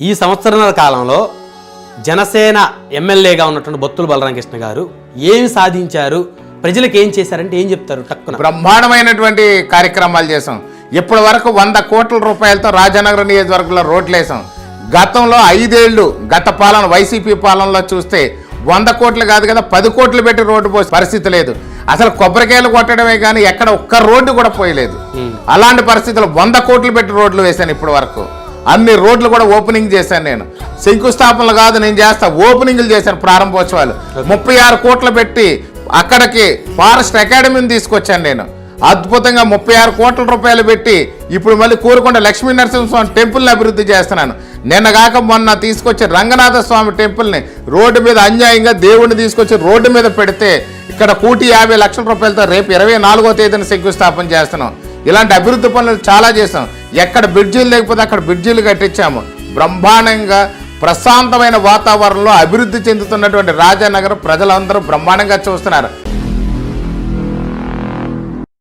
ఈ సంవత్సరాల కాలంలో జనసేన ఎమ్మెల్యేగా ఉన్నటువంటి బొత్తుల బలరామకృష్ణ గారు ఏమి సాధించారు? ప్రజలకు ఏం చేశారంటే ఏం చెప్తారు? టక్కున. బ్రహ్మాండమైనటువంటి కార్యక్రమాలు చేసాం ఇప్పటి వరకు వంద కోట్ల రూపాయలతో రాజనగరం నియోజకవర్గంలో రోడ్లు వేసాం గతంలో ఐదేళ్ళు గత పాలన వైసీపీ పాలనలో చూస్తే వంద కోట్లు కాదు కదా పది కోట్లు పెట్టి రోడ్డు పోసే పరిస్థితి లేదు. అసలు కొబ్బరికాయలు కొట్టడమే కానీ ఎక్కడ ఒక్క రోడ్డు కూడా పోయలేదు. అలాంటి పరిస్థితులు వంద కోట్లు పెట్టి రోడ్లు వేశాను ఇప్పటి వరకు. అన్ని రోడ్లు కూడా ఓపెనింగ్ చేశాను నేను. శంకుస్థాపనలు కాదు నేను చేస్తా. ఓపెనింగ్లు చేశాను ప్రారంభోత్సవాలు. ముప్పై ఆరు కోట్లు పెట్టి అక్కడికి ఫారెస్ట్ అకాడమీని తీసుకొచ్చాను నేను. అద్భుతంగా ముప్పై ఆరు కోట్ల రూపాయలు పెట్టి ఇప్పుడు మళ్ళీ కోరుకొండ లక్ష్మీ నరసింహస్వామి టెంపుల్ని అభివృద్ధి చేస్తున్నాను. నిన్న కాక మొన్న తీసుకొచ్చి రంగనాథ స్వామి టెంపుల్ని రోడ్డు మీద అన్యాయంగా దేవుడిని తీసుకొచ్చి రోడ్డు మీద పెడితే ఇక్కడ కోటి యాభై లక్షల రూపాయలతో రేపు ఇరవై నాలుగో తేదీన శంకుస్థాపన చేస్తున్నాం. ఇలాంటి అభివృద్ధి పనులు చాలా చేసాం ఎక్కడ బ్రిడ్జీలు లేకపోతే అక్కడ బ్రిడ్జీలు కట్టించాము. బ్రహ్మాండంగా ప్రశాంతమైన వాతావరణంలో అభివృద్ధి చెందుతున్నటువంటి రాజానగర్ ప్రజలందరూ బ్రహ్మాండంగా చూస్తున్నారు.